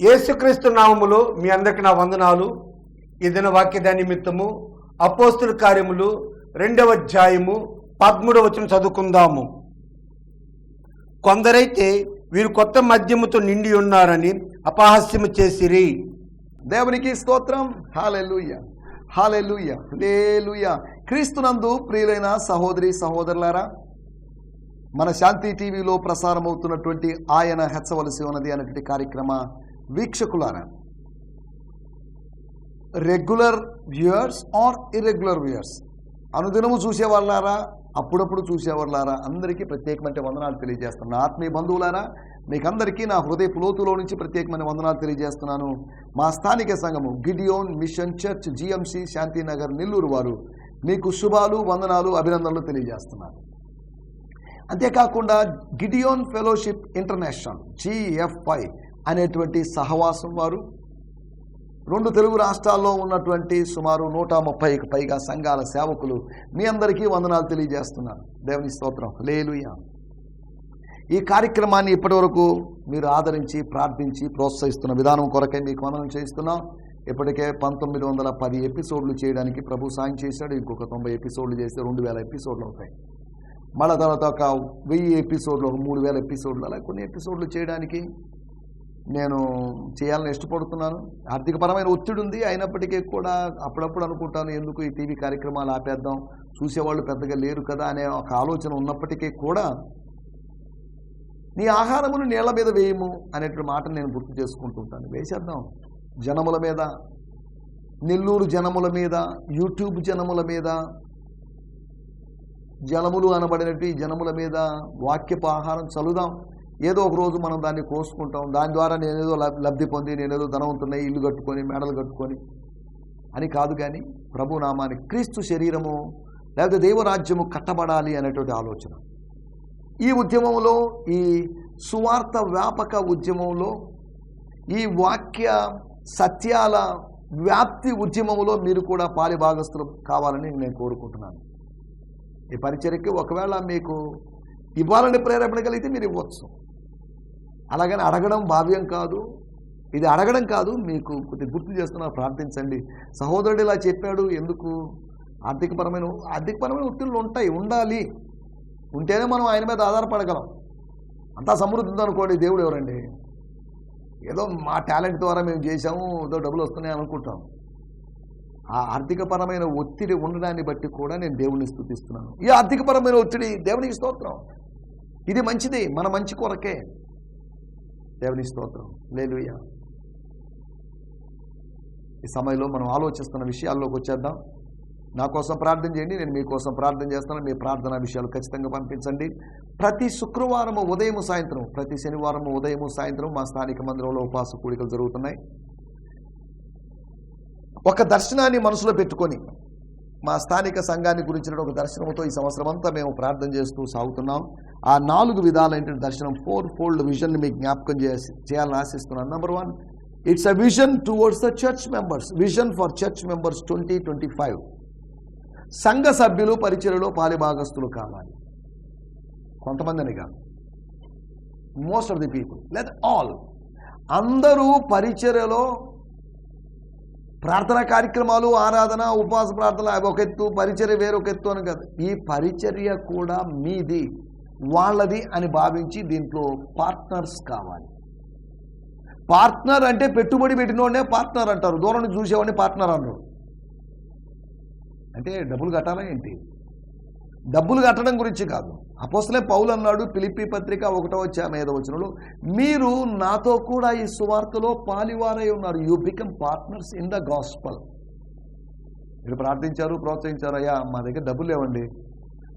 యేసుక్రీస్తు నామములో మీ అందరికి నా వందనాలు. ఇదిన వాక్యదా నిమిత్తము అపోస్తుల కార్యములు రెండవ అధ్యాయము పదమూడవ వచ్చిన చదువుకుందాము. కొందరైతే వీరు కొత్త మద్యముతో నిండి ఉన్నారని అపహాస్యము చేసిరి. దేవునికి స్తోత్రం. హాలెలుయ హాలెలుయ లేలుయ క్రీస్తునందు ప్రియులైన సహోదరి సహోదరులారా మన శాంతి టీవీలో ప్రసారమవుతున్నటువంటి ఆయన హెచ్చవలసి ఉన్నది అనేటువంటి కార్యక్రమ వీక్షకులారా regular viewers or irregular viewers అనుదినము చూసేవాళ్ళారా? అప్పుడప్పుడు చూసేవాళ్ళారా? అందరికీ ప్రత్యేకమైన వందనాలు తెలియజేస్తున్నాను. నా ఆత్మీయ బంధువులారా మీకందరికీ నా హృదయ లోతులో నుంచి ప్రత్యేకమైన వందనాలు తెలియజేస్తున్నాను. మా స్థానిక సంఘము Gideon mission church GMC Shantinagar Nellore వారు మీకు శుభాలు వందనాలు అభినందనలు తెలియజేస్తున్నారు. అంతేకాకుండా గిడియోన్ ఫెలోషిప్ ఇంటర్నేషనల్ జిఎఫ్ఐ అనేటువంటి సహవాసం వారు. రెండు తెలుగు రాష్ట్రాల్లో ఉన్నటువంటి సుమారు నూట ముప్పైకి పైగా సంఘాల సేవకులు మీ అందరికీ వందనాలు తెలియజేస్తున్నారు దేవుని స్తోత్రం. లేలుయా ఈ కార్యక్రమాన్ని ఇప్పటివరకు మీరు ఆదరించి ప్రార్థించి ప్రోత్సహిస్తున్న విధానం కొరకై మీకు వందనం చేస్తున్నాం ఇప్పటికే పంతొమ్మిది వందల పది ఎపిసోడ్లు చేయడానికి ప్రభు సాయం చేశాడు. ఇంకొక తొంభై ఎపిసోడ్లు చేస్తే రెండు వేల ఎపిసోడ్లు అవుతాయి. మళ్ళా తర్వాత ఒక వెయ్యి ఎపిసోడ్లు ఒక మూడు వేల ఎపిసోడ్లు అలా కొన్ని ఎపిసోడ్లు చేయడానికి నేను చేయాలని ఇష్టపడుతున్నాను. ఆర్థికపరమైన ఒత్తిడి ఉంది అయినప్పటికీ కూడా అప్పుడప్పుడు అనుకుంటాను ఎందుకు ఈ టీవీ కార్యక్రమాలు ఆపేద్దాం? చూసేవాళ్ళు పెద్దగా లేరు కదా అనే ఒక ఆలోచన ఉన్నప్పటికీ కూడా నీ ఆహారమును నీళ్ళ మీద వేయము అనేటువంటి మాటను నేను గుర్తు చేసుకుంటుంటాను. వేసేద్దాం. జనముల మీద నెల్లూరు జనముల మీద యూట్యూబ్ జనముల మీద జలములు అనబడినట్టు ఈ జనముల మీద వాక్యపు ఆహారం చలుదాం ఏదో ఒక రోజు మనం దాన్ని కోసుకుంటాం. దాని ద్వారా నేనేదో లబ్- లబ్ధి పొంది నేనేదో ధనవంతున్నాయి ఇల్లు కట్టుకొని మేడలు కట్టుకొని అని కాదు కానీ ప్రభునామానికి క్రీస్తు శరీరము లేకపోతే దేవరాజ్యము కట్టబడాలి అనేటువంటి ఆలోచన. ఈ ఉద్యమంలో ఈ సువార్త వ్యాపక ఉద్యమంలో ఈ వాక్య సత్యాల వ్యాప్తి ఉద్యమంలో మీరు కూడా పాలిభాగస్తులు కావాలని నేను కోరుకుంటున్నాను. ఈ పరిచర్యకి ఒకవేళ మీకు ఇవ్వాలని ప్రేరేపణ కలిగితే మీరు ఇవ్వచ్చు. అలాగని అడగడం భావ్యం కాదు. ఇది అడగడం కాదు. మీకు కొద్దిగా గుర్తు చేస్తున్నా ప్రార్థించండి. సహోదరుడు ఇలా చెప్పాడు. ఎందుకు? ఆర్థికపరమైన ఆర్థికపరమైన ఒత్తిళ్ళు ఉంటాయి. ఉండాలి. ఉంటేనే మనం ఆయన మీద ఆధారపడగలం. అంతా సమృద్ధి ఉందనుకోండి దేవుడు ఎవరండి? ఏదో మా టాలెంట్ ద్వారా మేము చేసాము ఏదో డబ్బులు వస్తున్నాయి అనుకుంటాం. ఆ ఆర్థికపరమైన ఒత్తిడి ఉండడాన్ని బట్టి కూడా నేను దేవుడిని స్థుతిస్తున్నాను. ఈ ఆర్థికపరమైన ఒత్తిడి దేవునికి స్తోత్రం. ఇది మంచిది. మన మంచి కొరకే. దేవుని స్తోత్రం. లేలుయ్య ఈ సమయంలో మనం ఆలోచిస్తున్న విషయాల్లోకి వచ్చేద్దాం. నా కోసం ప్రార్థన చేయండి నేను మీకోసం ప్రార్థన చేస్తాను మీ ప్రార్థన విషయాలు ఖచ్చితంగా పంపించండి. ప్రతి శుక్రవారము ఉదయం సాయంత్రం ప్రతి శనివారం ఉదయం సాయంత్రం మా స్థానిక మందిరంలో ఉపాస కూడికలు జరుగుతున్నాయి. ఒక దర్శనాన్ని మనసులో పెట్టుకొని మా స్థానిక సంఘాన్ని గురించిన ఒక దర్శనంతో ఈ సంవత్సరం అంతా మేము ప్రార్థన చేస్తూ సాగుతున్నాం. ఆ నాలుగు విధాలైన దర్శనం ఫోర్ ఫోల్డ్ విజన్ని మీకు జ్ఞాపకం చేసి చేయాలని ఆశిస్తున్నాను. Number one it's a vision towards the church members vision for church members twenty twenty five సంఘ సభ్యులు పరిచయలో పాలిభాగస్తులు కావాలి. కొంతమందిని కాదు. Most of the people let all అందరూ పరిచర్యలో ప్రార్థనా కార్యక్రమాలు ఆరాధన ఉపవాస ప్రార్థన అవి ఒక ఎత్తు పరిచర్య వేరొక ఎత్తు అని కాదు. ఈ పరిచర్య కూడా మీది వాళ్ళది అని భావించి దీంట్లో పార్ట్నర్స్ కావాలి. పార్ట్నర్ అంటే పెట్టుబడి పెట్టినోడే పార్ట్నర్ అంటారు. దూరం చూసేవాడిని పార్ట్నర్ అన్నారు అంటే డబ్బులు కట్టాలా ఏంటి? డబ్బులు కట్టడం గురించి కాదు. అపోసలే పౌలు అన్నాడు పిలిపి పత్రిక ఒకటో వచ్చా మీద వచ్చినప్పుడు మీరు నాతో కూడా ఈ సువార్తలో పాలివారై ఉన్నారు. You become partners in the gospel మీరు ప్రార్థించారు ప్రోత్సహించారు అయ్యా మా దగ్గర డబ్బులు లేవండి.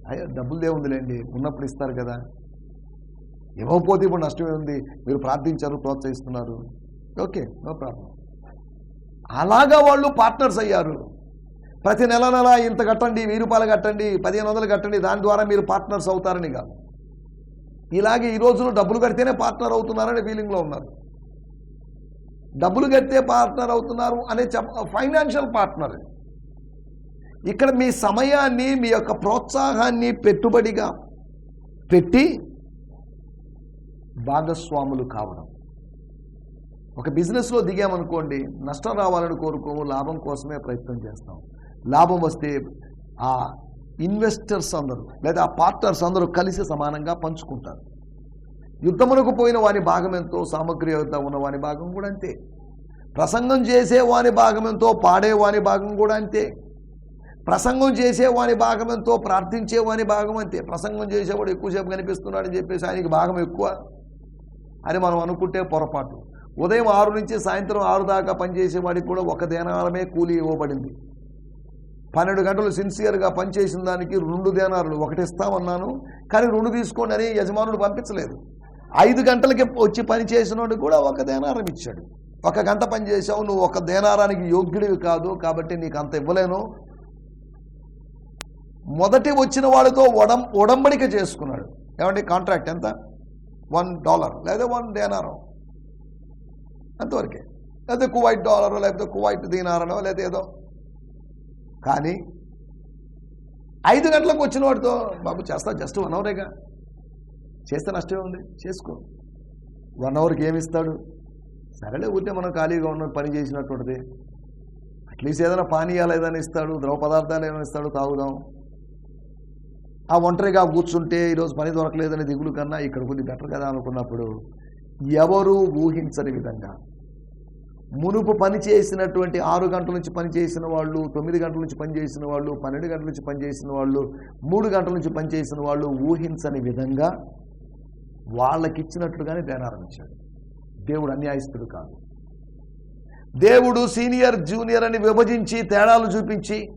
అయ్యా డబ్బులు లేవుందిలేండి. ఉన్నప్పుడు ఇస్తారు కదా. ఇవ్వకపోతే ఇప్పుడు నష్టమే ఉంది. మీరు ప్రార్థించారు ప్రోత్సహిస్తున్నారు. Okay no problem. అలాగా వాళ్ళు పార్ట్నర్స్ అయ్యారు. ప్రతి నెల నెల ఇంత కట్టండి వెయ్యి రూపాయలు కట్టండి పదిహేను వందలు కట్టండి దాని ద్వారా మీరు పార్ట్నర్స్ అవుతారని కాదు. ఇలాగే ఈ రోజులు డబ్బులు కడితేనే పార్ట్నర్ అవుతున్నారనే ఫీలింగ్లో ఉన్నారు. డబ్బులు కడితే పార్ట్నర్ అవుతున్నారు అనే చెప్ప ఫైనాన్షియల్ పార్ట్నర్ ఇక్కడ మీ సమయాన్ని మీ యొక్క ప్రోత్సాహాన్ని పెట్టుబడిగా పెట్టి భాగస్వాములు కావడం. ఒక బిజినెస్లో దిగామనుకోండి నష్టం రావాలని కోరుకోము లాభం కోసమే ప్రయత్నం చేస్తాం. లాభం వస్తే ఆ ఇన్వెస్టర్స్ అందరూ లేదా ఆ పార్ట్నర్స్ అందరూ కలిసి సమానంగా పంచుకుంటారు. యుద్ధమునకు పోయిన వాని భాగం ఎంతో సామగ్రి ఎంత ఉన్న వాని భాగం కూడా అంతే. ప్రసంగం చేసే వాని భాగం ఎంతో పాడే వాని భాగం కూడా అంతే. ప్రసంగం చేసే వాని భాగం ఎంతో ప్రార్థించే వాని భాగం అంతే. ప్రసంగం చేసేవాడు ఎక్కువసేపు కనిపిస్తున్నాడని చెప్పేసి ఆయనకి భాగం ఎక్కువ అని మనం అనుకుంటే పొరపాటు. ఉదయం ఆరు నుంచి సాయంత్రం ఆరు దాకా పనిచేసేవాడికి కూడా ఒక దేనాలమే కూలి ఇవ్వబడింది. పన్నెండు గంటలు సిన్సియర్గా పనిచేసిన దానికి రెండు దేనారులు ఒకటి ఇస్తామన్నాను. కానీ రెండు తీసుకోండి అని యజమానుడు పంపించలేదు. ఐదు గంటలకి వచ్చి పని చేసినోడు కూడా ఒక దేనారం ఇచ్చాడు. ఒక గంట పని చేసావు నువ్వు ఒక దేనారానికి యోగ్యుడివి కాదు కాబట్టి నీకు అంత ఇవ్వలేను. మొదటి వచ్చిన వాడితో ఉడం ఉడంబడిక చేసుకున్నాడు. ఏమంటే కాంట్రాక్ట్ ఎంత? వన్ డాలర్ లేదా వన్ దేనారం అంతవరకే. లేకపోతే కువైట్ డాలరో లేకపోతే కువైట్ దీనారనో లేదా ఏదో కానీ ఐదు గంటలకు వచ్చిన వాడితో బాబు చేస్తా జస్ట్ వన్ అవరేగా. చేస్తే నష్టమే ఉంది చేసుకో. వన్ అవర్కి ఏమి ఇస్తాడు? సరేలే ఊరికే మనం ఖాళీగా ఉన్న పని చేసినటువంటిది. అట్లీస్ట్ ఏదైనా పానీయాలు ఏదైనా ఇస్తాడు ద్రవ పదార్థాలు ఏమైనా ఇస్తాడు తాగుదాం. ఆ ఒంటరిగా కూర్చుంటే ఈరోజు పని దొరకలేదని దిగులు కన్నా ఇక్కడ కొద్ది బెటర్ కదా అనుకున్నప్పుడు ఎవరు ఊహించని విధంగా మునుపు పని చేసినటువంటి ఆరు గంటల నుంచి పనిచేసిన వాళ్ళు తొమ్మిది గంటల నుంచి పనిచేసిన వాళ్ళు పన్నెండు గంటల నుంచి పనిచేసిన వాళ్ళు మూడు గంటల నుంచి పనిచేసిన వాళ్ళు ఊహించని విధంగా వాళ్ళకిచ్చినట్లుగానే దేనారంభించాడు దేవుడు అన్యాయస్తుడు కాదు. దేవుడు సీనియర్ జూనియర్ అని విభజించి తేడాలు చూపించి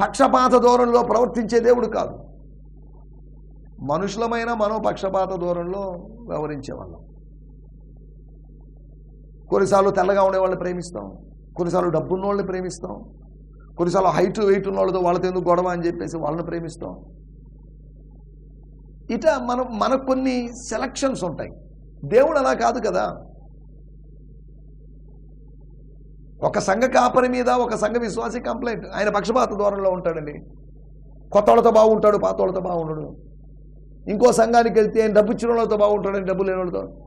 పక్షపాత ధోరణిలో ప్రవర్తించే దేవుడు కాదు. మనుషులమైన మనం పక్షపాత ధోరణిలో వ్యవహరించే వాళ్ళం కొన్నిసార్లు తెల్లగా ఉండే వాళ్ళని ప్రేమిస్తాం. కొన్నిసార్లు డబ్బున్న వాళ్ళని ప్రేమిస్తాం. కొన్నిసార్లు హైట్ వెయిట్ ఉన్న వాళ్ళతో వాళ్ళతో ఎందుకు గొడవ అని చెప్పేసి వాళ్ళని ప్రేమిస్తాం. ఇట మనం మనకు కొన్ని సెలక్షన్స్ ఉంటాయి. దేవుడు అలా కాదు కదా. ఒక సంఘ కాపరి మీద ఒక సంఘ విశ్వాసి కంప్లైంట్. ఆయన పక్షపాత ధోరణిలో ఉంటాడండి. కొత్త వాళ్ళతో బాగుంటాడు పాత వాళ్ళతో బాగుండడు ఇంకో సంఘానికి వెళ్తే ఆయన డబ్బు ఇచ్చిన వాళ్ళతో బాగుంటాడని డబ్బు లేని వాళ్ళతో.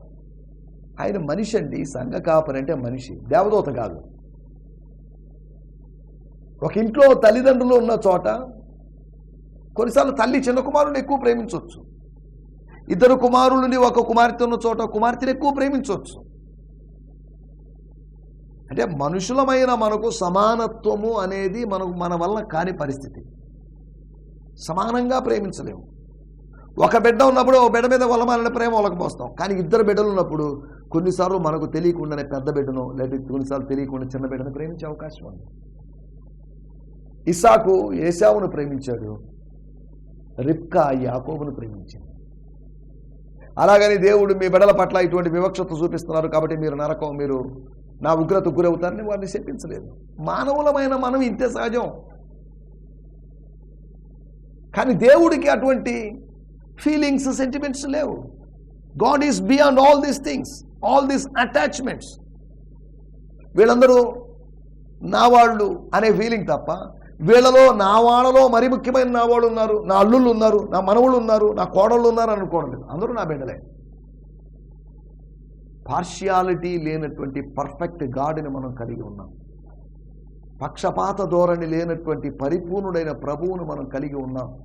ఆయన మనిషి అండి సంఘ కాపరి అంటే మనిషి దేవదూత కాదు. ఒక ఇంట్లో తల్లిదండ్రులు ఉన్న చోట కొన్నిసార్లు తల్లి చిన్న కుమారుని ఎక్కువ ప్రేమించవచ్చు. ఇద్దరు కుమారులని ఒక కుమార్తె ఉన్న చోట కుమార్తెను ఎక్కువ ప్రేమించవచ్చు. అంటే మనుషులమైన మనకు సమానత్వము అనేది మనకు మన వల్ల కాని పరిస్థితి. సమానంగా ప్రేమించలేము. ఒక బిడ్డ ఉన్నప్పుడు ఒక బిడ్డ మీద వలమాలని ప్రేమ వాళ్ళకి పోస్తాం. కానీ ఇద్దరు బిడ్డలు ఉన్నప్పుడు కొన్నిసార్లు మనకు తెలియకుండానే పెద్ద బిడ్డను లేదా కొన్నిసార్లు తెలియకుండా చిన్న బిడ్డను ప్రేమించే అవకాశం ఉంది. ఇసాకు ఏసావును ప్రేమించాడు. రిప్కా యాకోబును ప్రేమించింది అలాగని దేవుడు మీ బిడ్డల పట్ల ఇటువంటి వివక్షత చూపిస్తున్నారు కాబట్టి మీరు నరకం మీరు నా ఉగ్రత గురవుతారని వారిని చెప్పించలేదు మానవులమైన మనం ఇంతే సహజం. కానీ దేవుడికి అటువంటి ఫీలింగ్స్ సెంటిమెంట్స్ లేవు. God is beyond all these things all these attachments వీళ్ళందరూ నా వాళ్ళు అనే ఫీలింగ్ తప్ప వీళ్ళలో నా వాళ్ళలో మరి ముఖ్యమైన నా వాళ్ళు ఉన్నారు నా అల్లుళ్ళు ఉన్నారు నా మనవుళ్ళు ఉన్నారు నా కోడళ్ళు ఉన్నారు అనుకోవడం లేదు అందరూ నా బిడ్డలే. పార్షియాలిటీ లేనటువంటి పర్ఫెక్ట్ గాడిని మనం కలిగి ఉన్నాం. పక్షపాత ధోరణి లేనటువంటి పరిపూర్ణుడైన ప్రభువును మనం కలిగి ఉన్నాం.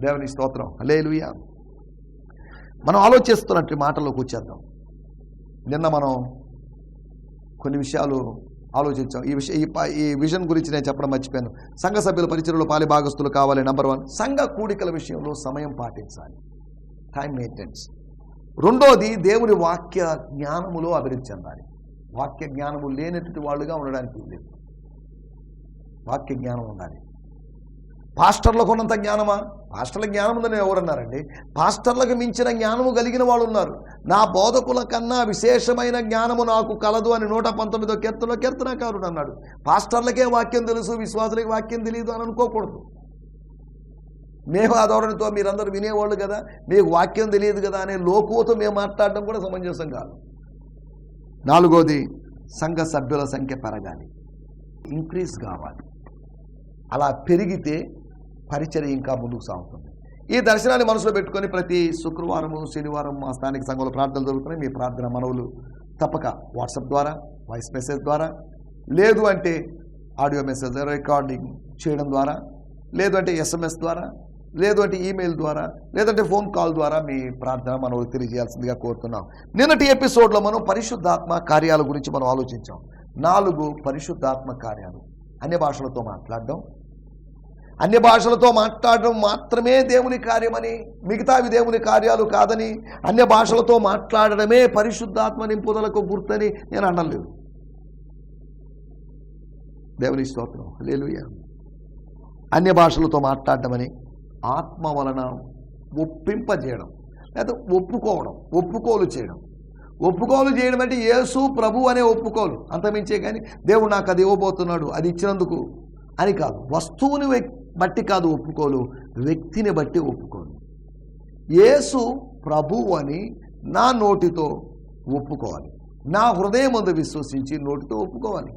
దేవుని స్తోత్రం. హల్లెలూయా. మనం ఆలోచిస్తున్నట్టు మాటల్లోకి వచ్చేద్దాం నిన్న మనం కొన్ని విషయాలు ఆలోచించాం. ఈ విషయం ఈ విజన్ గురించి నేను చెప్పడం మర్చిపోయాను. సంఘ సభ్యుల పరిచయలో పాలి భాగస్తులు కావాలి నెంబర్ వన్ సంఘ కూడికల విషయంలో సమయం పాటించాలి. టైం మెయింటెన్స్ రెండోది దేవుని వాక్య జ్ఞానములో అభివృద్ధి చెందాలి. వాక్య జ్ఞానము లేనటువంటి వాళ్ళుగా ఉండడానికి లేదు వాక్య జ్ఞానం ఉండాలి. పాస్టర్లకు ఉన్నంత జ్ఞానమా? పాస్టర్ల జ్ఞానం ఉందని ఎవరన్నారండి? పాస్టర్లకు మించిన జ్ఞానము కలిగిన వాళ్ళు ఉన్నారు నా బోధకుల కన్నా విశేషమైన జ్ఞానము నాకు కలదు అని నూట పంతొమ్మిదో కీర్తనలో కీర్తనకారుడు అన్నాడు. పాస్టర్లకే వాక్యం తెలుసు విశ్వాసులకి వాక్యం తెలియదు అని అనుకోకూడదు. మేము ఆ ధోరణితో మీరందరూ వినేవాళ్ళు కదా మీకు వాక్యం తెలియదు కదా అనే లోకువతో మేము మాట్లాడడం కూడా సమంజసం కాదు. నాలుగోది సంఘ సభ్యుల సంఖ్య పెరగాలి. ఇంక్రీజ్ కావాలి. అలా పెరిగితే పరిచర్య ఇంకా ముందుకు సాగుతుంది. ఈ దర్శనాన్ని మనసులో పెట్టుకొని ప్రతి శుక్రవారము శనివారం మా స్థానిక సంఘంలో ప్రార్థనలు జరుగుతున్నాయి. మీ ప్రార్థన మనవులు తప్పక వాట్సాప్ ద్వారా వాయిస్ మెసేజ్ ద్వారా లేదు అంటే ఆడియో మెసేజ్ రికార్డింగ్ చేయడం ద్వారా లేదు అంటే ఎస్ఎంఎస్ ద్వారా లేదు అంటే ఈమెయిల్ ద్వారా లేదంటే ఫోన్ కాల్ ద్వారా మీ ప్రార్థన మనం తెలియజేయాల్సిందిగా కోరుతున్నాం. నిన్నటి ఎపిసోడ్లో మనం పరిశుద్ధాత్మ కార్యాల గురించి మనం ఆలోచించాం. నాలుగు పరిశుద్ధాత్మ కార్యాలు అనే భాషలతో మాట్లాడడం అన్య భాషలతో మాట్లాడడం మాత్రమే దేవుని కార్యమని మిగతావి దేవుని కార్యాలు కాదని అన్య భాషలతో మాట్లాడడమే పరిశుద్ధాత్మ నింపుదలకు గుర్తని నేను అనలేదు. దేవుని స్తోత్రం. లేలుయ అన్య భాషలతో మాట్లాడటమని ఆత్మ వలన ఒప్పింపజేయడం లేదా ఒప్పుకోవడం ఒప్పుకోలు చేయడం. ఒప్పుకోలు చేయడం అంటే యేసు ప్రభు అనే ఒప్పుకోలు. అంతమించే కానీ దేవుడు నాకు అది ఇవ్వబోతున్నాడు అది ఇచ్చినందుకు అని కాదు. వస్తువుని బట్టి కాదు ఒప్పుకోలు వ్యక్తిని బట్టి ఒప్పుకోను. యేసు ప్రభు అని నా నోటితో ఒప్పుకోవాలి. నా హృదయం అందు విశ్వసించి నోటితో ఒప్పుకోవాలి.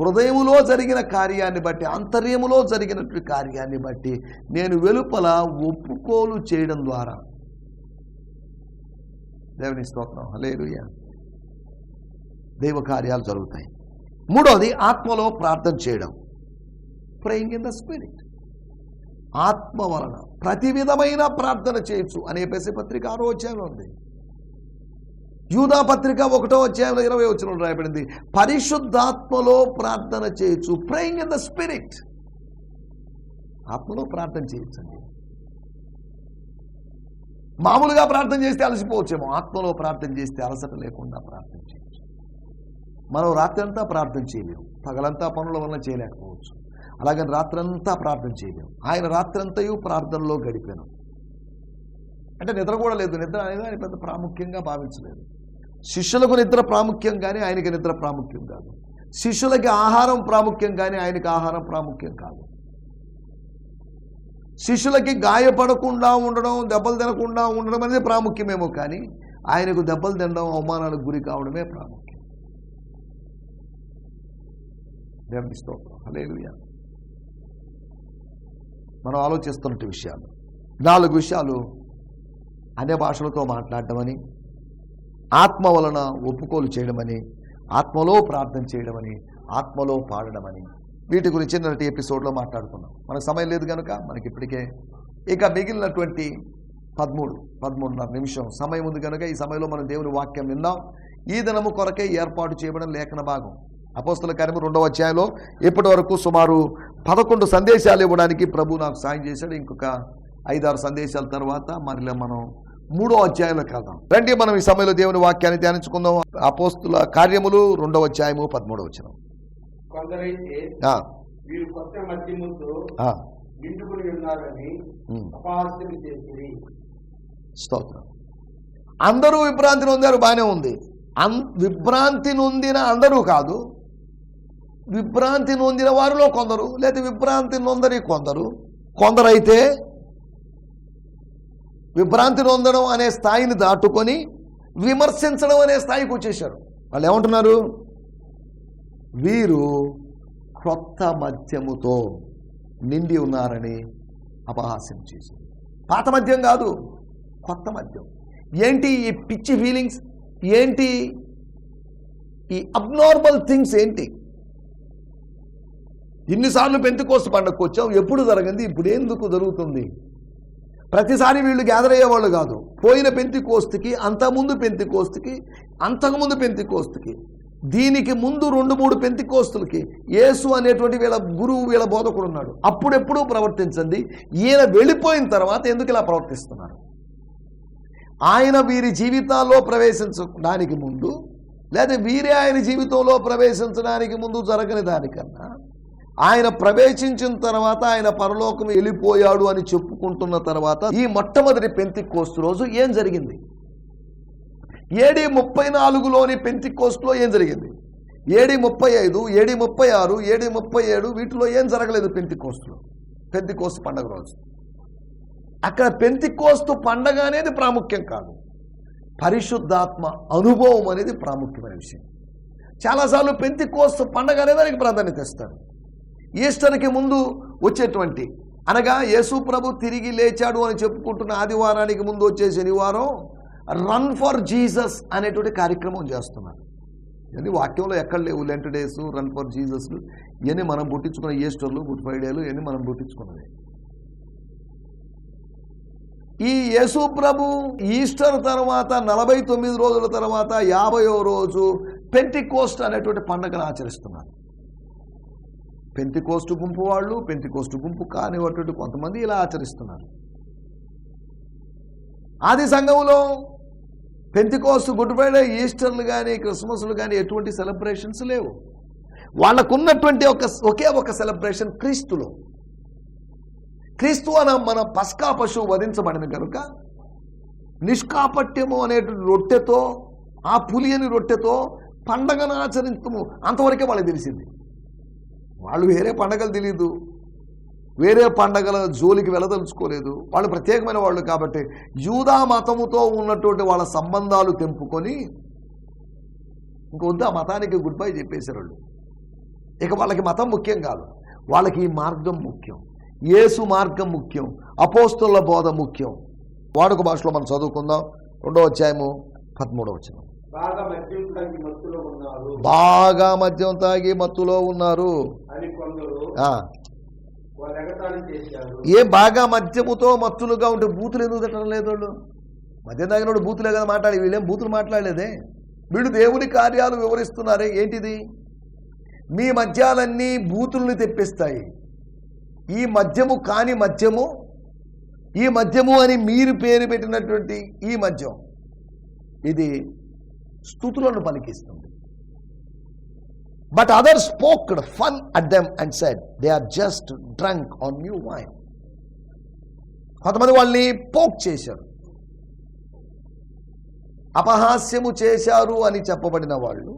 హృదయములో జరిగిన కార్యాన్ని బట్టి అంతర్యములో జరిగినటువంటి కార్యాన్ని బట్టి నేను వెలుపల ఒప్పుకోలు చేయడం ద్వారా దేవుని స్తోత్రం. లేదు దైవ కార్యాలు జరుగుతాయి. మూడోది ఆత్మలో ప్రార్థన చేయడం. ప్రేయింగ్ ఇన్ ద స్పిరిట్ ఆత్మ వలన ప్రతి విధమైన ప్రార్థన చేయొచ్చు అనే ఎపిసి పత్రిక ఆరో అధ్యాయంలో ఉంది. యూదా పత్రిక ఒకటో అధ్యాయంలో ఇరవై వచ్చిన రాయబడింది. పరిశుద్ధాత్మలో ప్రార్థన చేయొచ్చు. ప్రేయింగ్ ఇన్ ద స్పిరిట్ ఆత్మలో ప్రార్థన చేయొచ్చండి. మామూలుగా ప్రార్థన చేస్తే అలసిపోవచ్చేమో. ఆత్మలో ప్రార్థన చేస్తే అలసట లేకుండా ప్రార్థన చేయొచ్చు. మనం రాత్రంతా ప్రార్థన చేయలేము. పగలంతా పనుల వల్ల చేయలేకపోవచ్చు. అలాగని రాత్రంతా ప్రార్థన చేయలేము. ఆయన రాత్రంతయు ప్రార్థనలో గడిపాను. అంటే నిద్ర కూడా లేదు. నిద్ర అనేది ఆయన పెద్ద ప్రాముఖ్యంగా భావించలేదు. శిష్యులకు నిద్ర ప్రాముఖ్యం కానీ ఆయనకి నిద్ర ప్రాముఖ్యం కాదు. శిష్యులకి ఆహారం ప్రాముఖ్యం కానీ ఆయనకి ఆహారం ప్రాముఖ్యం కాదు. శిష్యులకి గాయపడకుండా ఉండడం దెబ్బలు తినకుండా ఉండడం అనేది ప్రాముఖ్యమేమో కానీ ఆయనకు దెబ్బలు తినడం అవమానాలకు గురి కావడమే ప్రాముఖ్యం. దేవుని స్తోత్రం. హల్లెలూయా. మనం ఆలోచిస్తున్నట్టు విషయాలు. నాలుగు విషయాలు అన్య భాషలతో మాట్లాడటమని ఆత్మ వలన ఒప్పుకోలు చేయడమని ఆత్మలో ప్రార్థన చేయడమని ఆత్మలో పాడడమని వీటి గురించి నిన్నటి ఎపిసోడ్లో మాట్లాడుకున్నాం. మనకు సమయం లేదు కనుక మనకి ఇప్పటికే ఇక మిగిలినటువంటి పదమూడు పదమూడున్నర నిమిషం సమయం ఉంది కనుక ఈ సమయంలో మనం దేవుని వాక్యం విన్నాం. ఈ దినము కొరకే ఏర్పాటు చేయబడిన లేఖన భాగం. అపోస్తుల కార్యము రెండవ అధ్యాయంలో ఇప్పటి వరకు సుమారు పదకొండు సందేశాలు ఇవ్వడానికి ప్రభు నాకు సాయం చేశాడు. ఇంకొక ఐదారు సందేశాల తర్వాత మరలా మనం మూడో అధ్యాయంలోకి వెళ్దాం. రండి మనం ఈ సమయంలో దేవుని వాక్యాన్ని ధ్యానించుకుందాం. అపోస్తుల కార్యములు రెండవ అధ్యాయము పదమూడవ చేసి స్తోత్రం. అందరూ విభ్రాంతి నొందారు బాగానే ఉంది. విభ్రాంతి నొందిన అందరూ కాదు విభ్రాంతి నొందిన వారిలో కొందరు లేదా విభ్రాంతి నొందని కొందరు. కొందరైతే విభ్రాంతి నొందడం అనే స్థాయిని దాటుకొని విమర్శించడం అనే స్థాయికి వచ్చేసారు వాళ్ళు ఏమంటున్నారు? వీరు క్రొత్త మద్యముతో నిండి ఉన్నారని అపహాస్యం చేశారు. పాత మద్యం కాదు కొత్త మద్యం. ఏంటి ఈ పిచ్చి ఫీలింగ్స్ ఏంటి ఈ అబ్నార్మల్ థింగ్స్ ఏంటి? ఇన్నిసార్లు పెంతుకోస్తు పండగకు వచ్చాం ఎప్పుడు జరగంది ఇప్పుడు ఎందుకు జరుగుతుంది? ప్రతిసారి వీళ్ళు గ్యాదర్ అయ్యేవాళ్ళు కాదు. పోయిన పెంతి కోస్తుకి అంతకుముందు పెంతి కోస్తుకి అంతకుముందు పెంతి కోస్తుకి దీనికి ముందు రెండు మూడు పెంతి కోస్తులకి యేసు అనేటువంటి వీళ్ళ గురువు వీళ్ళ బోధకుడు ఉన్నాడు. అప్పుడెప్పుడు ప్రవర్తించండి. ఈయన వెళ్ళిపోయిన తర్వాత ఎందుకు ఇలా ప్రవర్తిస్తున్నారు? ఆయన వీరి జీవితాల్లో ప్రవేశించడానికి ముందు లేదా వీరే ఆయన జీవితంలో ప్రవేశించడానికి ముందు జరగని దానికన్నా ఆయన ప్రవేశించిన తర్వాత ఆయన పరలోకం వెళ్ళిపోయాడు అని చెప్పుకుంటున్న తర్వాత ఈ మొట్టమొదటి పెంతి కోస్తు రోజు ఏం జరిగింది? ఏడి ముప్పై నాలుగులోని పెంతి కోస్తులో ఏం జరిగింది? ఏడి ముప్పై ఐదు ఏడి ముప్పై ఆరు ఏడి ముప్పై ఏడు వీటిలో ఏం జరగలేదు పెంతి కోస్తులో పెంతి కోస్తు పండగ రోజు. అక్కడ పెంతి కోస్తు పండగ అనేది ప్రాముఖ్యం కాదు. పరిశుద్ధాత్మ అనుభవం అనేది ప్రాముఖ్యమైన విషయం. చాలాసార్లు పెంతి కోస్తు పండగ అనేది దానికి ప్రాధాన్యత ఇస్తారు. ఈస్టర్కి ముందు వచ్చేటువంటి. అనగా యేసు ప్రభు తిరిగి లేచాడు అని చెప్పుకుంటున్న ఆదివారానికి ముందు వచ్చే శనివారం రన్ ఫర్ జీసస్ అనేటువంటి కార్యక్రమం చేస్తున్నారు. ఇవన్నీ వాక్యంలో ఎక్కడ లేవు Lent days run for Jesus ఇవన్నీ మనం పుట్టించుకున్న ఈస్టర్లు గుడ్ ఫ్రైడేలు ఇవన్నీ మనం పుట్టించుకున్నవి. ఈ యేసు ప్రభు ఈస్టర్ తర్వాత నలభై తొమ్మిది రోజుల తర్వాత యాభయో రోజు పెంటికోస్ట్ అనేటువంటి పండుగను ఆచరిస్తున్నారు. పెంతికోస్టు గుంపు వాళ్ళు పెంతికోస్టు గుంపు కానివ్వటువంటి కొంతమంది ఇలా ఆచరిస్తున్నారు. ఆది సంఘంలో పెంతికోస్తు గుడ్ ఫ్రైడే ఈస్టర్లు కానీ క్రిస్మస్లు కానీ ఎటువంటి సెలబ్రేషన్స్ లేవు. వాళ్ళకున్నటువంటి ఒక ఒకే ఒక సెలబ్రేషన్ క్రీస్తులో. క్రీస్తు అన మన పస్కా పశువు వధించబడిన కనుక నిష్కాపట్యము అనేటువంటి రొట్టెతో ఆ పులియని రొట్టెతో పండగను ఆచరించము అంతవరకే వాళ్ళకి తెలిసింది. వాళ్ళు వేరే పండగలు తెలియదు వేరే పండగల జోలికి వెళ్ళదలుచుకోలేదు. వాళ్ళు ప్రత్యేకమైన వాళ్ళు కాబట్టి యూదా మతముతో ఉన్నటువంటి వాళ్ళ సంబంధాలు తెంపుకొని ఇంకొద్దు ఆ మతానికి గుడ్ బై చెప్పేశారు వాళ్ళు. ఇక వాళ్ళకి మతం ముఖ్యం కాదు. వాళ్ళకి ఈ మార్గం ముఖ్యం. యేసు మార్గం ముఖ్యం. అపోస్తుల బోధ ముఖ్యం. వాడుక భాషలో మనం చదువుకుందాం. రెండో అధ్యాయము పదమూడవ వచ్చినాం బాగా మద్యం తాగి మత్తులో ఉన్నారు. ఏ బాగా మద్యముతో మత్తులుగా ఉంటే బూతులు ఎందుకు తిట్టడం లేదు వాళ్ళు మద్యం తాగినోడు బూతులే కదా మాట్లాడి వీళ్ళేం బూతులు మాట్లాడలేదే? వీళ్ళు దేవుని కార్యాలు వివరిస్తున్నారే ఏంటిది? మీ మద్యాలన్నీ బూతుల్ని తెప్పిస్తాయి. ఈ మద్యము కాని మద్యము ఈ మద్యము అని మీరు పేరు పెట్టినటువంటి ఈ మద్యం. ఇది స్థుతులను పలికిస్తుంది. But other poked fun at them and said they are just drunk on new wine కొంతమంది వాళ్ళని పోక్ చేశారు. అపహాస్యము చేశారు అని చెప్పబడిన వాళ్ళు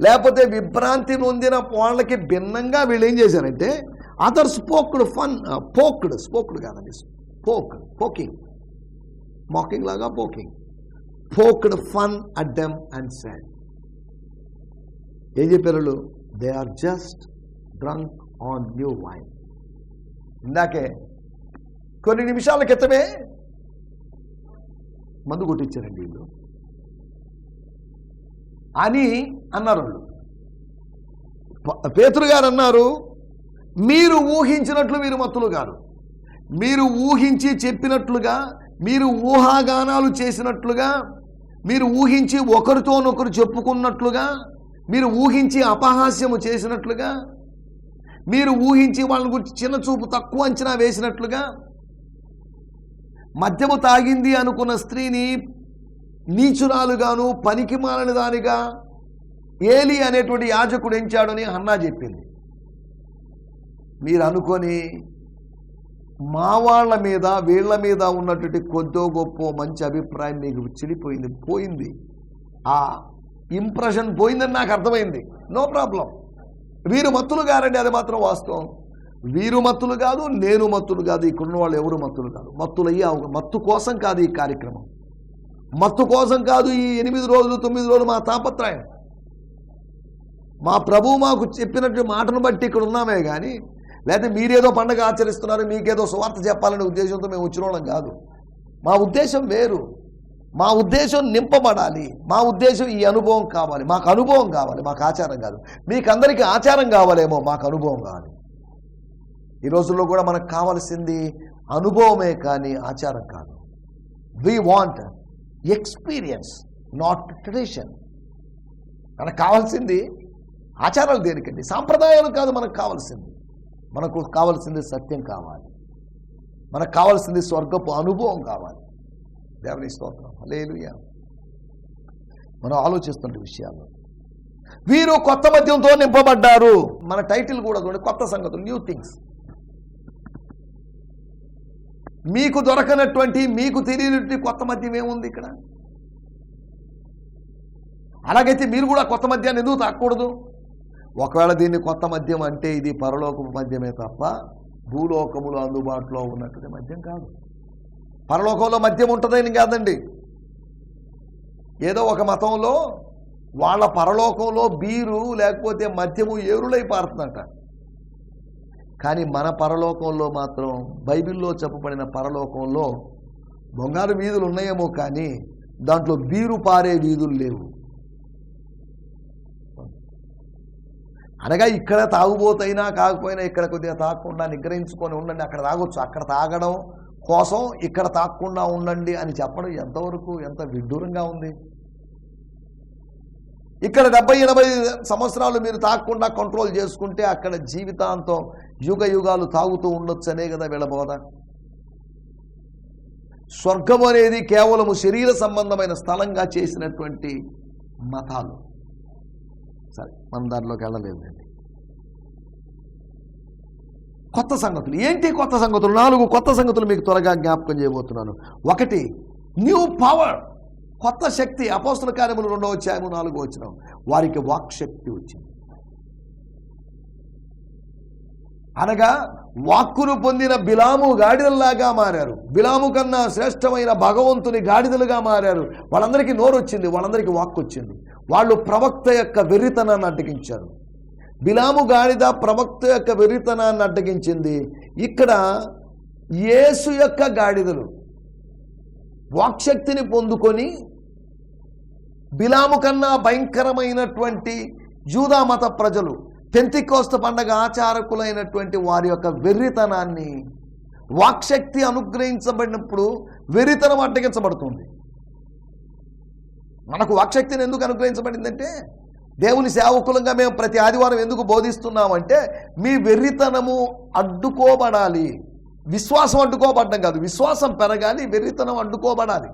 లేకపోతే విభ్రాంతి నొందిన వాళ్ళకి భిన్నంగా వీళ్ళు ఏం చేశారంటే other spoked fun poked spoked కాదండి పోక్ పోకింగ్ మాకింగ్ లాగా poking poked fun at them and said. ఏం చెప్పారు they are just drunk on new wine. ఇందాకే కొన్ని నిమిషాల క్రితమే మందు కొట్టించారండి వీళ్ళు. అని అన్నారు వాళ్ళు. పేతురు గారు అన్నారు మీరు ఊహించినట్లు మీరు మత్తులు గారు మీరు ఊహించి చెప్పినట్లుగా మీరు ఊహాగానాలు చేసినట్లుగా మీరు ఊహించి ఒకరితోనొకరు చెప్పుకున్నట్లుగా మీరు ఊహించి అపహాస్యము చేసినట్లుగా మీరు ఊహించి వాళ్ళని గురించి చిన్న చూపు తక్కువ అంచనా వేసినట్లుగా మద్యము తాగింది అనుకున్న స్త్రీని నీచురాలుగాను పనికి మాలని దానిగా ఏలి అనేటువంటి యాజకుడు ఎంచాడని అన్నా చెప్పింది. మీరు అనుకొని మా వాళ్ళ మీద వీళ్ళ మీద ఉన్నటువంటి కొద్దో గొప్ప మంచి అభిప్రాయం మీకు చెడిపోయింది పోయింది. ఆ ఇంప్రెషన్ పోయిందని నాకు అర్థమైంది. నో ప్రాబ్లం వీరు మత్తులు కారండి అది మాత్రం వాస్తవం. వీరు మత్తులు కాదు నేను మత్తులు కాదు ఇక్కడున్న వాళ్ళు ఎవరు మత్తులు కాదు. మత్తులయ్యే అవ- మత్తు కోసం కాదు ఈ కార్యక్రమం. మత్తు కోసం కాదు ఈ ఎనిమిది రోజులు తొమ్మిది రోజులు మా తాపత్రయం. మా ప్రభు మాకు చెప్పినట్టు మాటను బట్టి ఇక్కడ ఉన్నామే కానీ లేకపోతే మీరేదో పండగ ఆచరిస్తున్నారు మీకేదో సువార్త చెప్పాలనే ఉద్దేశంతో మేము వచ్చిన వాళ్ళం కాదు. మా ఉద్దేశం వేరు. మా ఉద్దేశం నింపబడాలి. మా ఉద్దేశం ఈ అనుభవం కావాలి. మాకు అనుభవం కావాలి మాకు ఆచారం కాదు. మీకందరికీ ఆచారం కావాలేమో మాకు అనుభవం కావాలి. ఈ రోజుల్లో కూడా మనకు కావాల్సింది అనుభవమే కానీ ఆచారం కాదు. We want experience not tradition మనకు కావాల్సింది ఆచారాలు దేనికండి? సాంప్రదాయాలు కాదు మనకు కావాల్సింది. మనకు కావాల్సింది సత్యం కావాలి. మనకు కావాల్సింది స్వర్గపు అనుభవం కావాలి. దేవుని స్తోత్రం. లేదు మనం ఆలోచిస్తున్న విషయాలు. వీరు కొత్త మద్యంతో నింపబడ్డారు. మన టైటిల్ కూడా చూడండి. కొత్త సంగతులు న్యూ థింగ్స్. మీకు దొరకనటువంటి మీకు తెలియనటువంటి కొత్త మద్యం ఏముంది ఇక్కడ? అలాగైతే మీరు కూడా కొత్త మద్యాన్ని ఎందుకు తాకూడదు? ఒకవేళ దీన్ని కొత్త మద్యం అంటే ఇది పరలోకపు మద్యమే తప్ప భూలోకములు అందుబాటులో ఉన్నటువంటి మద్యం కాదు. పరలోకంలో మద్యం ఉంటుందని కాదండి. ఏదో ఒక మతంలో వాళ్ళ పరలోకంలో బీరు లేకపోతే మద్యము ఏరులై పారుతుందట. కానీ మన పరలోకంలో మాత్రం బైబిల్లో చెప్పబడిన పరలోకంలో బంగారు వీధులు ఉన్నాయేమో కానీ దాంట్లో బీరు పారే వీధులు లేవు. అనగా ఇక్కడ తాగుబోతైనా కాకపోయినా ఇక్కడ కొద్దిగా తాగకుండా నిగ్రహించుకొని ఉండండి. అక్కడ తాగొచ్చు. అక్కడ తాగడం కోసం ఇక్కడ తాగకుండా ఉండండి అని చెప్పడం ఎంతవరకు ఎంత విడ్డూరంగా ఉంది. ఇక్కడ డెబ్బై ఎనభై సంవత్సరాలు మీరు తాగకుండా కంట్రోల్ చేసుకుంటే అక్కడ జీవితాంతం యుగ యుగాలు తాగుతూ ఉండొచ్చు అనే కదా వీళ్ళ స్వర్గం అనేది కేవలము శరీర సంబంధమైన స్థలంగా చేసినటువంటి మతాలు. సరే. మన దాంట్లోకి వెళ్ళలేదండి కొత్త సంగతులు. ఏంటి కొత్త సంగతులు? నాలుగు కొత్త సంగతులు మీకు త్వరగా జ్ఞాపకం చేయబోతున్నాను. ఒకటి న్యూ పవర్ కొత్త శక్తి. అపోస్తుల కార్యములు రెండో వచ్చాము నాలుగో వచ్చిన వారికి వాక్ శక్తి వచ్చింది. అనగా వాక్కును పొందిన బిలాము గాడిదల్లాగా మారారు. బిలాము కన్నా శ్రేష్టమైన భగవంతుని గాడిదలుగా మారారు. వాళ్ళందరికీ నోరు వచ్చింది వాళ్ళందరికీ వాక్కు వచ్చింది వాళ్ళు ప్రవక్త యొక్క వెర్రితనాన్ని అడ్డగించారు. బిలాము గాడిద ప్రవక్త యొక్క వెర్రితనాన్ని అడ్డగించింది. ఇక్కడ యేసు యొక్క గాడిదలు వాక్శక్తిని పొందుకొని బిలాము కన్నా భయంకరమైనటువంటి జూదా మత ప్రజలు పెంతికోస్త పండగ ఆచారకులైనటువంటి వారి యొక్క వెర్రితనాన్ని వాక్శక్తి అనుగ్రహించబడినప్పుడు వెర్రితనం అడ్డగించబడుతుంది. మనకు వాక్శక్తిని ఎందుకు అనుగ్రహించబడిందంటే దేవుని సేవకులంగా మేము ప్రతి ఆదివారం ఎందుకు బోధిస్తున్నామంటే మీ వెర్రితనము అడ్డుకోబడాలి. విశ్వాసం అడ్డుకోబడ్డం కాదు విశ్వాసం పెరగాలి వెర్రితనం అడ్డుకోబడాలి.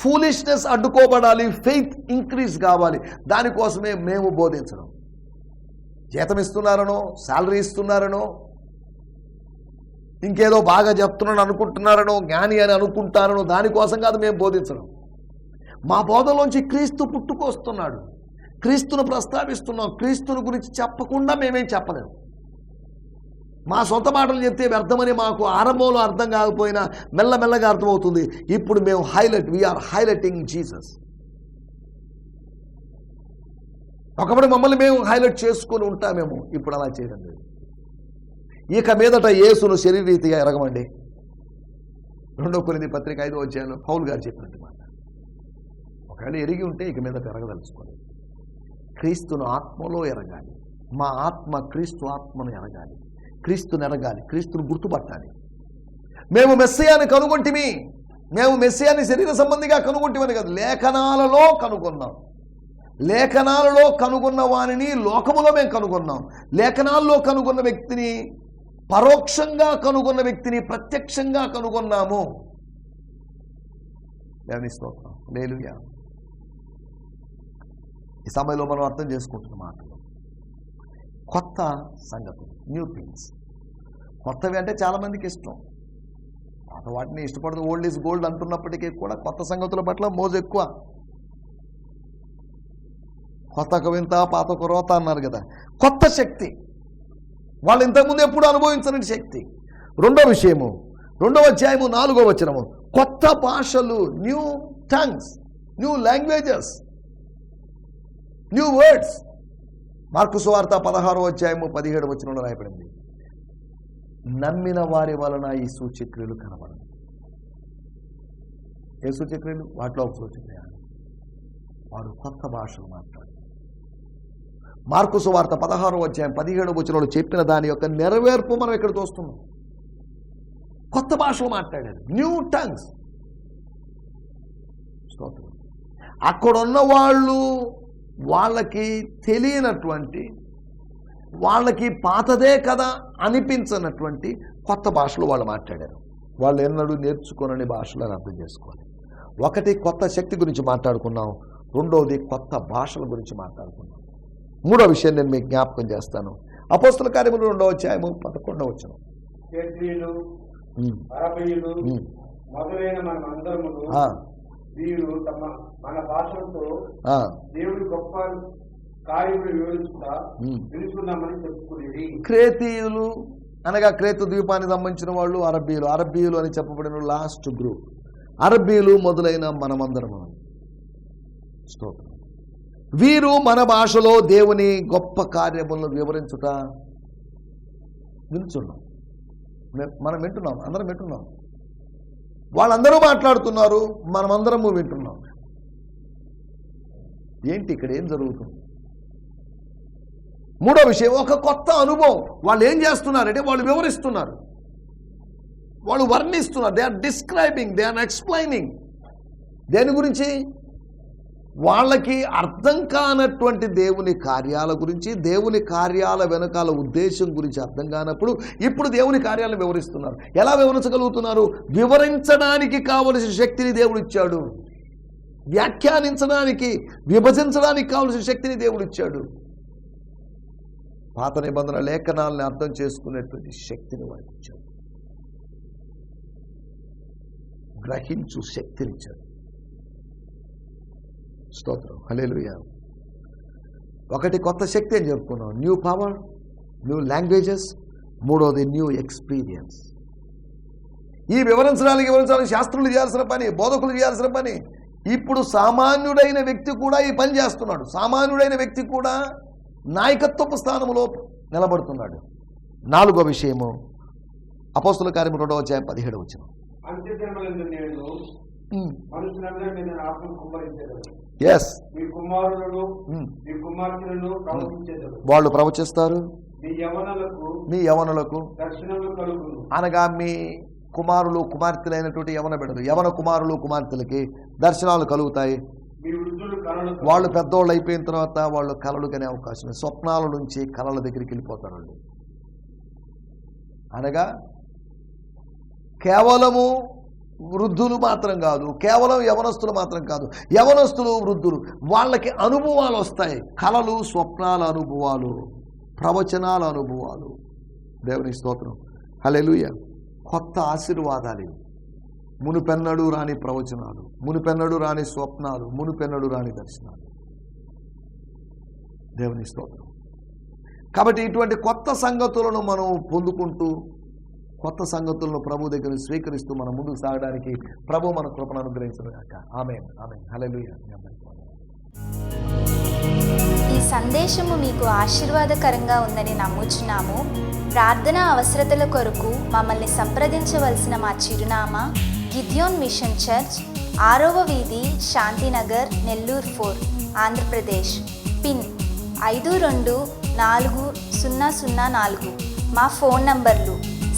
ఫూలిష్నెస్ అడ్డుకోబడాలి ఫెయిత్ ఇంక్రీజ్ కావాలి. దానికోసమే మేము బోధించడం. జీతం ఇస్తున్నారనో శాలరీ ఇస్తున్నారనో ఇంకేదో బాగా చెప్తున్నాను అనుకుంటున్నారనో జ్ఞాని అని అనుకుంటారనో దానికోసం కాదు మేము బోధించడం. మా బోధలోంచి క్రీస్తు పుట్టుకొస్తున్నాడు. క్రీస్తును ప్రస్తావిస్తున్నాం. క్రీస్తుని గురించి చెప్పకుండా మేమేం చెప్పలేము మా సొంత మాటలు చెప్తే వ్యర్థమని మాకు ఆరంభంలో అర్థం కాకపోయినా మెల్లమెల్లగా అర్థమవుతుంది. ఇప్పుడు మేము హైలైట్ వీఆర్ హైలైటింగ్ జీసస్ ఒకప్పుడు మమ్మల్ని మేము హైలైట్ చేసుకొని ఉంటామేమో. ఇప్పుడు అలా చేయడం లేదు. ఇక మీదట యేసును శరీరీతిగా ఎరగమండి. రెండో కొన్ని పత్రిక ఐదో వచ్చాను పౌల్ గారు చెప్పినట్టు మాట. ఒకవేళ ఎరిగి ఉంటే ఇక మీద ఎరగదలుచుకోండి క్రీస్తును ఆత్మలో ఎరగాలి. మా ఆత్మ క్రీస్తు ఆత్మను ఎరగాలి. క్రీస్తుని ఎరగాలి. క్రీస్తును గుర్తుపట్టాలి. మేము మెస్సయాన్ని కనుగొంటిమి. మేము మెస్సయాన్ని శరీర సంబంధిగా కనుగొంటిమని కాదు లేఖనాలలో కనుగొన్నాం. లేఖనాలలో కనుగొన్న వారిని లోకములో మేము కనుగొన్నాం. లేఖనాల్లో కనుగొన్న వ్యక్తిని పరోక్షంగా కనుగొన్న వ్యక్తిని ప్రత్యక్షంగా కనుగొన్నాము. దేవుని స్తోత్రం. లేలుయా ఈ సమయంలో మనం అర్థం చేసుకుంటున్న మాటలు. కొత్త సంగతులు న్యూ థింగ్స్ కొత్తవి అంటే చాలామందికి ఇష్టం. పాత వాటిని ఇష్టపడదు ఓల్డ్ ఈజ్ గోల్డ్ అంటున్నప్పటికీ కూడా కొత్త సంగతుల పట్ల మోజు ఎక్కువ. కొత్త కవింత పాత కురోత అన్నారు కదా. కొత్త శక్తి. వాళ్ళు ఇంతకుముందు ఎప్పుడు అనుభవించని శక్తి. రెండో విషయము రెండవ అధ్యాయము నాలుగో వచనము. కొత్త భాషలు new tongues new languages new words Mark సువార్త పదహారో అధ్యాయము పదిహేడు వచనంలో రాయబడింది. నమ్మిన వారి వలన ఈ సూచక్రియలు కనబడదు ఏ సూచక్రియలు? వాటిలో ఒక సూచక్రియ. వారు కొత్త భాషలు మాట్లాడు మార్కు సువార్త పదహారో అధ్యాయం పదిహేడు వచనంలో చెప్పిన దాని యొక్క నెరవేర్పు మనం ఇక్కడ చూస్తున్నాం. కొత్త భాషలు మాట్లాడారు. న్యూ టంగ్స్ అక్కడున్న వాళ్ళు వాళ్ళకి తెలియనటువంటి వాళ్ళకి పాతదే కదా అనిపించనటువంటి కొత్త భాషలు వాళ్ళు మాట్లాడారు. వాళ్ళు ఎన్నడూ నేర్చుకోనని భాషలు అని అర్థం చేసుకోవాలి. ఒకటి కొత్త శక్తి గురించి మాట్లాడుకున్నాం రెండవది కొత్త భాషల గురించి మాట్లాడుకున్నాం. మూడో విషయం నేను మీకు జ్ఞాపకం చేస్తాను. అపోస్తుల కార్యములు రెండవ అధ్యాయము పదకొండవ వచ్చాను వీరు తమ మన భాషలతో దేవుడి గొప్ప కార్యములు వివరిస్తున్నా ఉమ్. తెలుసుకున్నామని చెప్పుకునేది. క్రేతీయులు అనగా క్రేతు ద్వీపానికి సంబంధించిన వాళ్ళు అరబ్బీయులు. అరబ్బీయులు అని చెప్పబడిన లాస్ట్ గ్రూప్ అరబ్బీయులు మొదలైన మనమందరము. స్తోత్రం. వీరు మన భాషలో దేవుని గొప్ప కార్యములను వివరించుట. మే- మనం వింటున్నాం. అందరం వింటున్నాం. వాళ్ళందరూ మాట్లాడుతున్నారు మనమందరము వింటున్నాం. ఏంటి ఇక్కడ ఏం జరుగుతుంది? మూడో విషయం ఒక కొత్త అనుభవం. వాళ్ళు ఏం చేస్తున్నారంటే వాళ్ళు వివరిస్తున్నారు. వాళ్ళు వర్ణిస్తున్నారు. They are describing they are explaining దేని గురించి? వాళ్ళకి అర్థం కానటువంటి దేవుని కార్యాల గురించి దేవుని కార్యాల వెనకాల ఉద్దేశం గురించి అర్థం కానప్పుడు ఇప్పుడు దేవుని కార్యాలను వివరిస్తున్నారు. ఎలా వివరించగలుగుతున్నారు? వివరించడానికి కావలసిన శక్తిని దేవుడు ఇచ్చాడు. వ్యాఖ్యానించడానికి విభజించడానికి కావలసిన శక్తిని దేవుడు ఇచ్చాడు. పాత నిబంధన లేఖనాలను అర్థం చేసుకునేటువంటి శక్తిని వాడికి ఇచ్చాడు. గ్రహించు శక్తినిచ్చాడు స్తోత్రం. హల్లెలూయా. ఒకటి కొత్త శక్తి అని చెప్పుకున్నాం. న్యూ పవర్ న్యూ లాంగ్వేజెస్ మూడోది న్యూ ఎక్స్పీరియన్స్ ఈ వివరించడానికి వివరించడానికి శాస్త్రులు చేయాల్సిన పని బోధకులు చేయాల్సిన పని ఇప్పుడు సామాన్యుడైన వ్యక్తి కూడా ఈ పని చేస్తున్నాడు. సామాన్యుడైన వ్యక్తి కూడా నాయకత్వపు స్థానంలో నిలబడుతున్నాడు. నాలుగో విషయము అపోస్తుల కార్యం రెండవ అధ్యాయం పదిహేడు వచ్చిన కుమ్మరించేదను ఎస్ ప్రవహించేదను వాళ్ళు ప్రవచిస్తారు మీ యవనలకు అనగా మీ కుమారులు కుమార్తెలైనటువంటి యవన బిడ్డలు యవన కుమారులు కుమార్తెలకి దర్శనాలు కలుగుతాయి. వాళ్ళు పెద్దోళ్ళు అయిపోయిన తర్వాత వాళ్ళు కలలు కనే అవకాశం. స్వప్నాల నుంచి కళల దగ్గరికి వెళ్ళిపోతారు వాళ్ళు అనగా కేవలము వృద్ధులు మాత్రం కాదు కేవలం యవనస్తులు మాత్రం కాదు. యవనస్తులు వృద్ధులు వాళ్ళకి అనుభవాలు వస్తాయి. కళలు స్వప్నాల అనుభవాలు ప్రవచనాల అనుభవాలు. దేవుని స్తోత్రం. హలెలుయ కొత్త ఆశీర్వాదాలు ఇవి. మునుపెన్నడు రాని ప్రవచనాలు మునుపెన్నడు రాని స్వప్నాలు మునుపెన్నడు రాని దర్శనాలు. దేవుని స్తోత్రం. కాబట్టి ఇటువంటి కొత్త సంగతులను మనం పొందుకుంటూ కొత్త సంగతులను ప్రభు దగ్గర స్వీకరిస్తూ మనం ముందుకు సాగడానికి ప్రభు మన కృపను అనుగ్రహించడం కాక ఆమె ఆమె హల్లెలూయా. ఈ సందేశము మీకు ఆశీర్వాదకరంగా ఉందని నమ్ముచున్నాము. ప్రార్థన అవసరతల కొరకు మమ్మల్ని సంప్రదించవలసిన మా చిరునామా గిద్యోన్ మిషన్ చర్చ్ ఆరవ వీధి శాంతినగర్ నెల్లూరు ఫోర్ ఆంధ్రప్రదేశ్. పిన్ ఐదు రెండు నాలుగు సున్నా సున్నా నాలుగు. మా ఫోన్ నంబర్లు